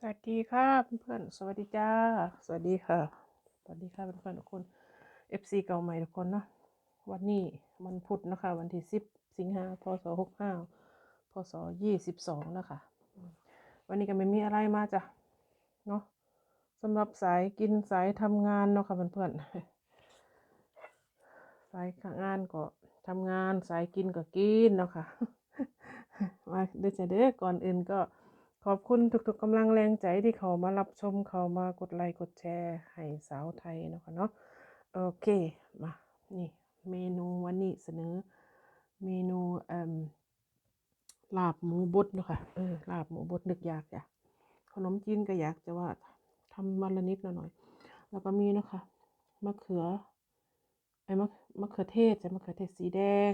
สวัสดีค่ะเพื่อนๆสวัสดีจ้า สวัสดีค่ะ สวัสดีค่ะเพื่อนๆทุกคน FC เก่าใหม่ทุกคนเนาะวันนี้วันพุธนะคะ วันที่10สิงหาพศ65พศ22นะคะวันนี้ก็ไม่มีอะไรมาจ้ะเนาะสำหรับสายกินสายทำงานเนาะค่ะเพื่อนๆสายงานก็ทำงานสายกินก็กินเนาะค่ะมาเด้อจ้ะเด้อก่อนอื่นก็ อบคุณทุกๆกำลังแรงใจที่เขามารับชมเขามากดไลค์กดแชร์ให้สาวไทยนะคะเนาะโอเคมานี่เมนูวันนี้เสนอเมนูเอ่มลาบหมูบดเนาะค่ะเออลาบหมูบดนึกอยากจ้ะขนมจีนก็อยากจะว่าทำวันละนิดละหน่อย แล้วก็มีเนาะค่ะมะเขือไอ้มะมะเขือเทศจะมะเขือเทศสีแดง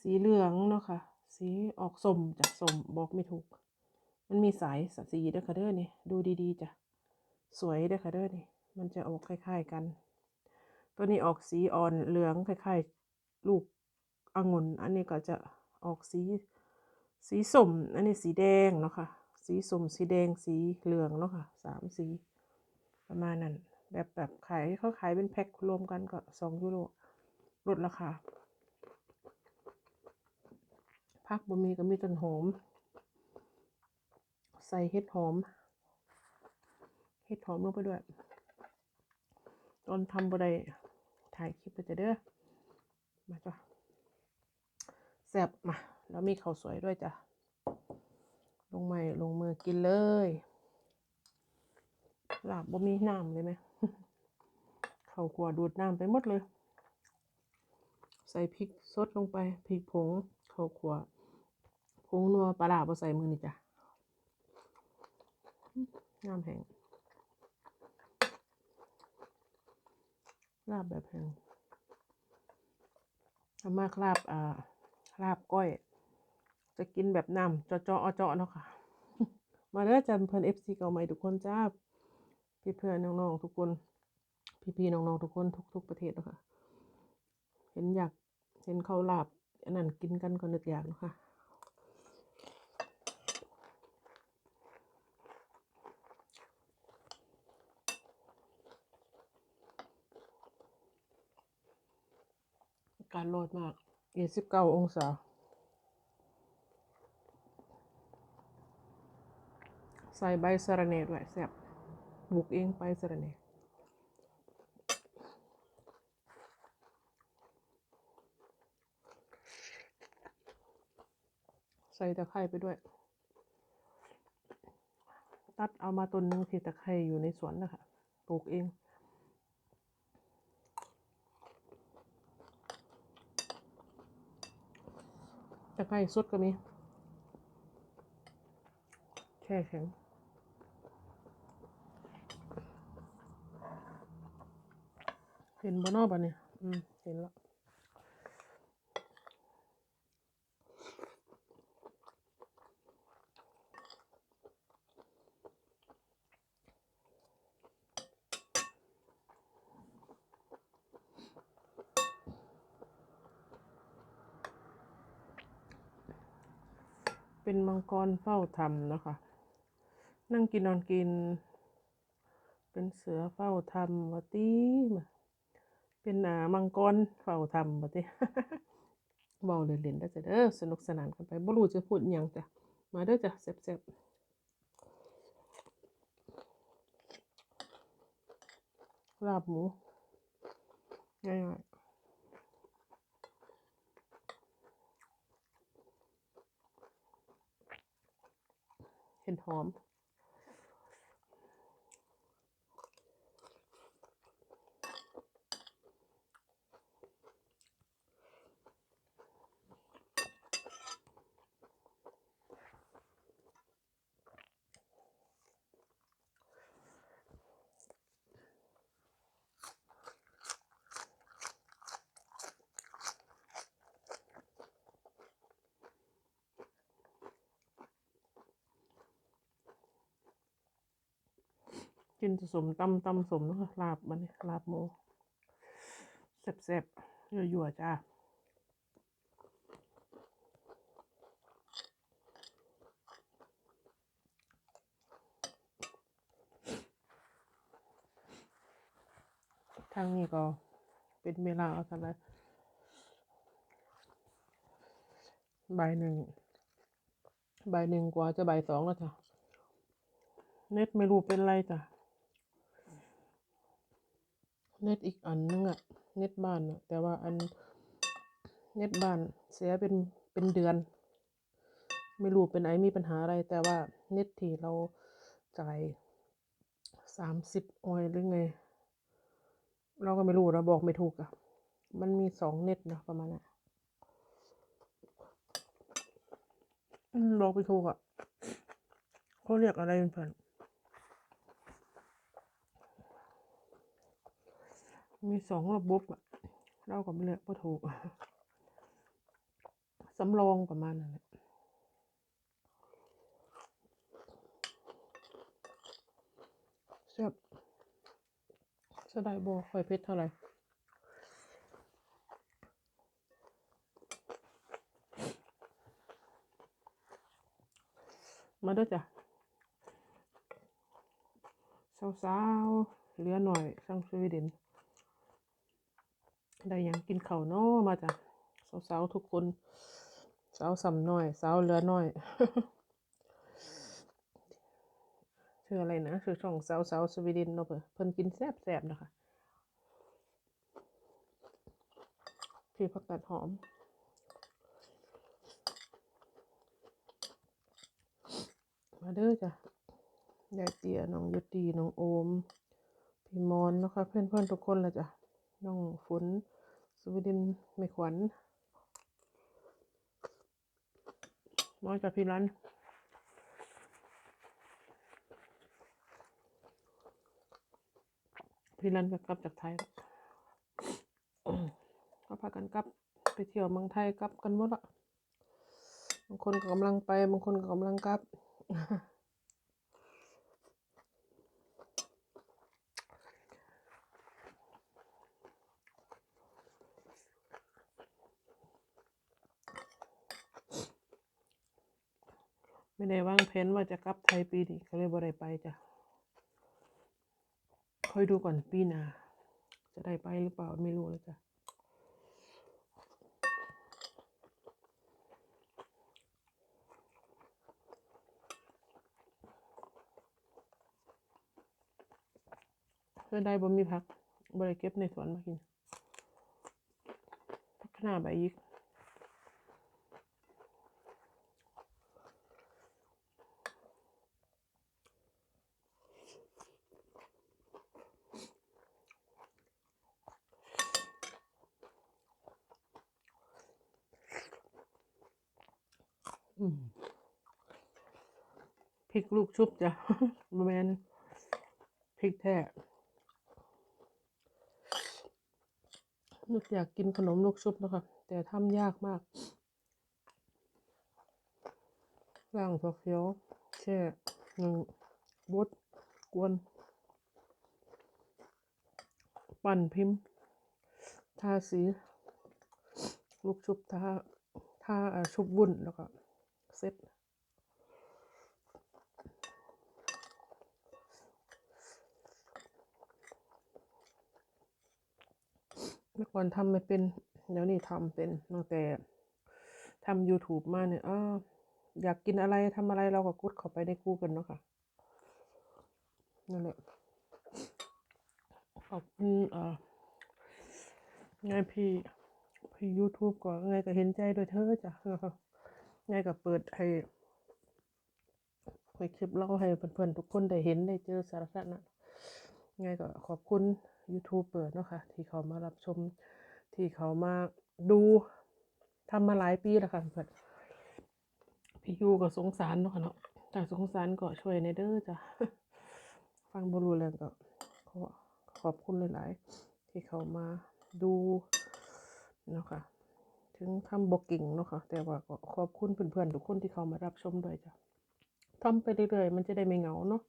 สีเหลืองเนาะค่ะสีออกส้มจ้ะส้มบอกไม่ถูก มันมีสายสีเด้อค่ะเด้อนี่ดูดีๆจ้ะสวยเด้อค่ะเด้อนี่ มันจะออกคล้าย ๆกัน ตัวนี้ออกสีอ่อนเหลืองคล้ายๆลูกองุ่นอันนี้ก็จะออกสีสีส้มอันนี้สีแดงเนาะค่ะสีส้มสีแดงสีเหลืองเนาะค่ะสามสีประมาณนั้นแบบแบบขายเขาขายเป็นแพ็ครวมกันก็สองยูโรลดราคาผักบะหมี่ก็มีต้นหอม ใส่เห็ดหอม เห็ดหอมลงไปด้วย ตอนทำบะไดถ่ายคลิปไปจะเด้อ มาจ้ะแซ่บมา แล้วมีข้าวสวยด้วยจ้ะ ลงไม้ลงมือกินเลยหลาบบ่มีน้ำเลยไหมข้าวขัวดูดน้ำไปหมดเลย ใส่พริกสดลงไปพริกผงข้าวขัวผงนัวปลาร้าบ่ใส่มือนี่จ้ะ น้ำแห้งลาบแบบแห้งทำมากลาบอ่าลาบก้อย จะกินแบบน้ำจาะเจาะเจาะเนาะค่ะ มาเด้อจันเพื่อนเอฟซีเก่าใหม่ทุกคนจ้าพี่เพื่อนน้องๆทุกคน พี่ๆน้องๆทุกคนทุกๆประเทศเนาะค่ะ เห็นอยากเห็นเขาลาบอันนั้นกินกันก็นึกอยากเนาะค่ะ กาศร้อนมากยี่สิบเก้าองศา ใส่ใบสะระเนด้วยแซ่บบุกเองไปสะระเนใส่ตะไคร้ไปด้วย ตัดเอามาต้นหนึงที่ตะไคร้อยู่ในสวนนะคะปลูกเอง ตะไคร้สดก็มี แช่แข็งเห็นบนนอกบ้าเนี่ยอืม เห็นแล้ว เป็นมังกรเฝ้าธรรมนะคะ นั่งกินนอนกิน เป็นเสือเฝ้าธรรมวตีมาเป็นอ่ามังกรเฝ้าธรรมวตีเบาเล่นๆได้อจ้ะเด้อสนุกสนานกันไปบ่รู้จะพูดยังจ้ะมาเด้อจ้ะแซ่บๆลาบหมูง่าย ๆเกินสมตำตำสมนะคะลาบมันลาบโมเแซ่บๆยั่วๆจ้าทางนี้ก็เป็นเวลาเอาละบ่ายหนึ่งบ่ายหนึ่งกว่าจะบ่ายสองแล้วจ้ะ เน็ตไม่รู้เป็นไรจ้ะ เน็ตอีกอันนึงอะเน็ตบ้านอะแต่ว่าอันเน็ตบ้านเสียเป็นเป็นเดือน ไม่รู้เป็นไอมีปัญหาอะไร แต่ว่าเน็ตที่เราจ่ายสามสิบออยหรือไง เราก็ไม่รู้เราบอกไม่ถูกอะมันมีสองเน็ตนะประมาณนั้นอืมบอกไม่ถูกอะเขาเรียกอะไรเป็นเพื่อน มีสองระบบอะเราก็ไม่เรียกไม่ถูกสำรองประมาณนั้นแหละแซ่บสะได้บอคอยเพชรเท่าไหร่มาด้วยจ้ะสาวๆเหลือหน่อยช่างสวีเดน ได้ยังกินข้าวเนาะมาจ้ะสาวๆทุกคน สาวสำน้อยสาวเหลือน้อยชื่ออะไรนะชื่อช่องสาวสาวสวีเดนเนาะเพิ่นเพิ่นกินแซ่บๆนะคะพี่ผักกาดหอมมาเด้อจ้ะยายเตี๋ยน้องยุตีน้องโอม พี่มอนนะคะ เพื่อนเพื่อนๆทุกคนละจ้ะ น้องฝนสวีเดนไม่ขวัญน้อยกับพี่รันพี่รันก็กลับจากไทยแล้วเขาพากันกลับไปเที่ยวเมืองไทยกลับกันหมดละบางคนก็กำลังไป บางคนก็กำลังกลับ ไม่ได้วางแผนว่าจะกลับไทยปีนี้ก็เลยบ่ได้ไปจ้ะค่อยดูก่อนปีหน้าจะได้ไปหรือเปล่าไม่รู้เลยจ้ะเพื่อได้บ่มีพักบ่ได้เก็บในสวนมากินพักหน้าใบยิก พริกลูกชุบจ้ะบแมนพริกแท้นึกอยากกินขนมลูกชุบนะคะ แต่ทำยากมากล่างถั่วเขียวแช่หนึ่งบดกวน ปั่นพิมพ์ ทาสี ลูกชุบทาทาชุบวุ้นแล้วก็เซ็ต เมื่อก่อนทำไม่เป็น เดี๋ยวนี้ทำเป็นตั้งแต่ทำ YouTube มาเนี่ยอ้อยากกินอะไรทำอะไรเราก็กดเข้าไปใน Google เนาะค่ะนั่นแหละขอบคุณเอ่อไงพี่พี่ YouTube ก็ไงก็เห็นใจด้วยเธอจ้ะไงก็เปิดให้ให้คลิปเล่าให้เพื่อนๆทุกคนได้เห็นได้เจอสาระนะไงก็ขอบคุณ YouTube เปิดเนาะค่ะที่เขามารับชมที่เขามาดูทำมาหลายปีแล้วค่ะเพื่อนพี่ยูก็สงสารเนาะเนาะถ้าสงสารก็ช่วยในเด้อจ้ะฟังบรูเรื่องก็ขอขอบคุณหลาย ๆ ที่เขามาดูเนาะค่ะถึงทำบกิ่งเนาะค่ะแต่ว่าก็ขอบคุณเพื่อน ๆ ทุกคนที่เขามารับชมด้วยจ้ะทำไปเรื่อย ๆ มันจะได้ไม่เหงาเนาะ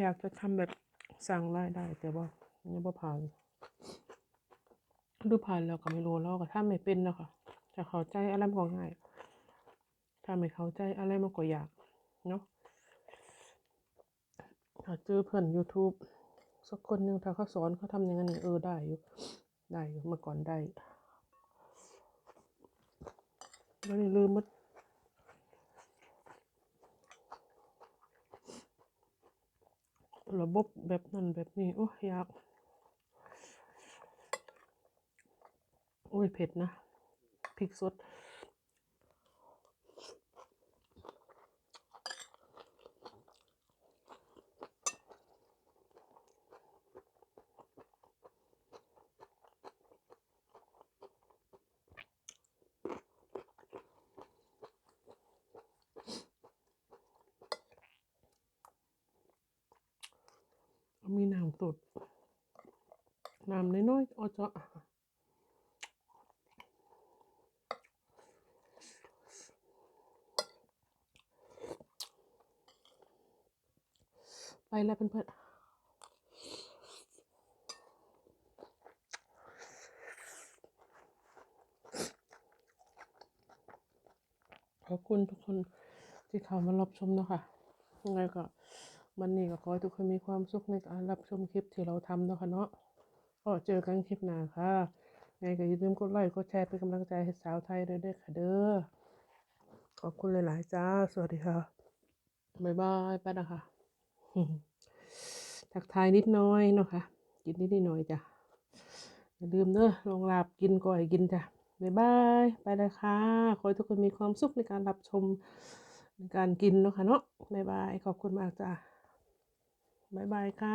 อยากจะทำแบบสั่งรายได้ แต่ว่ายังบ่ผ่านดูผ่านแล้วก็ไม่รู้แล้วก็ถ้าไม่เป็นนะคะจะเข้าใจอะไรมันก็ง่าย ถ้าไม่เข้าใจอะไรมันก็ยากเนาะถ้าเจอเพื่อน YouTube สักคนหนึ่งถ้าเขาสอนเขาทำอย่างนั้นเออได้อยู่ ได้อยู่เมื่อก่อนได้แล้วนี่ลืมมัด ระบบแบบนั้นแบบนี้ โอ้ยยาก โอ้ยเผ็ดนะพริกสด มีน้ำสดน้ำน้อยๆเอาเจะไปแล้วเพื่อนๆขอบคุณทุกคนที่เข้ามารับชมนะคะยังไงก็ วันนี้ก็ขอให้ทุกคนมีความสุขในการรับชมคลิปที่เราทำเนาะค่ะเนาะก็เจอกันคลิปหน้าค่ะไงก็อย่าลืมกดไลค์กดแชร์เป็นกำลังใจให้สาวไทยด้วยด้อค่ะเด้อขอบคุณหลาย ๆ จ้า สวัสดีค่ะ บ๊ายบายไปนะคะทักทายนิดหน้อยเนาะค่ะ กินนิดนิดหน่อยจ้ะ อย่าลืมเนอะลองลาบกินก่อยกินจ้ะ บ๊ายบาย ไปเลยค่ะ ขอให้ทุกคนมีความสุขในการรับชมในการกินเนาะค่ะเนาะบ๊ายบาย ขอบคุณมากจ้ะ บายบายค่ะ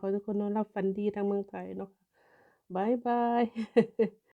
ขอทุกคนนอนหลับฝันดีทางเมืองไทยเนาะคะบายบาย